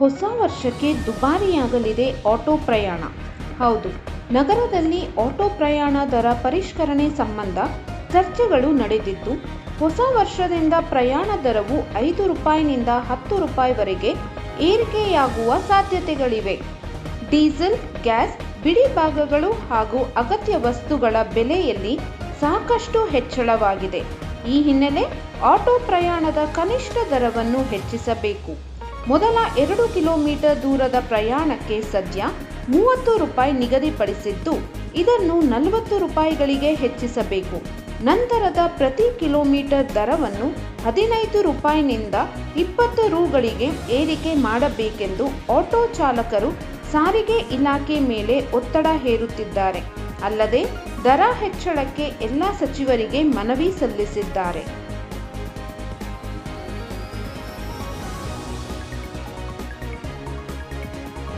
ಹೊಸ ವರ್ಷಕ್ಕೆ ದುಬಾರಿಯಾಗಲಿದೆ ಆಟೋ ಪ್ರಯಾಣ. ಹೌದು, ನಗರದಲ್ಲಿ ಆಟೋ ಪ್ರಯಾಣ ದರ ಪರಿಷ್ಕರಣೆ ಸಂಬಂಧ ಚರ್ಚೆಗಳು ನಡೆದಿದ್ದು, ಹೊಸ ವರ್ಷದಿಂದ ಪ್ರಯಾಣ ದರವು ಐದು ರೂಪಾಯಿನಿಂದ ಹತ್ತು ರೂಪಾಯಿವರೆಗೆ ಏರಿಕೆಯಾಗುವ ಸಾಧ್ಯತೆಗಳಿವೆ. ಡೀಸೆಲ್, ಗ್ಯಾಸ್, ಬಿಡಿ ಭಾಗಗಳು ಹಾಗೂ ಅಗತ್ಯ ವಸ್ತುಗಳ ಬೆಲೆಯಲ್ಲಿ ಸಾಕಷ್ಟು ಹೆಚ್ಚಳವಾಗಿದೆ. ಈ ಹಿನ್ನೆಲೆ ಆಟೋ ಪ್ರಯಾಣದ ಕನಿಷ್ಠ ದರವನ್ನು ಹೆಚ್ಚಿಸಬೇಕು. ಮೊದಲ ಎರಡು ಕಿಲೋಮೀಟರ್ ದೂರದ ಪ್ರಯಾಣಕ್ಕೆ ಸದ್ಯ ಮೂವತ್ತು ರೂಪಾಯಿ ನಿಗದಿಪಡಿಸಿದ್ದು, ಇದನ್ನು ನಲವತ್ತು ರೂಪಾಯಿಗಳಿಗೆ ಹೆಚ್ಚಿಸಬೇಕು. ನಂತರದ ಪ್ರತಿ ಕಿಲೋಮೀಟರ್ ದರವನ್ನು ಹದಿನೈದು ರೂಪಾಯಿನಿಂದ ಇಪ್ಪತ್ತು ರೂಗಳಿಗೆ ಏರಿಕೆ ಮಾಡಬೇಕೆಂದು ಆಟೋ ಚಾಲಕರು ಸಾರಿಗೆ ಇಲಾಖೆ ಮೇಲೆ ಒತ್ತಡ ಹೇರುತ್ತಿದ್ದಾರೆ. ಅಲ್ಲದೆ, ದರ ಹೆಚ್ಚಳಕ್ಕೆ ಎಲ್ಲ ಸಚಿವರಿಗೆ ಮನವಿ ಸಲ್ಲಿಸಿದ್ದಾರೆ.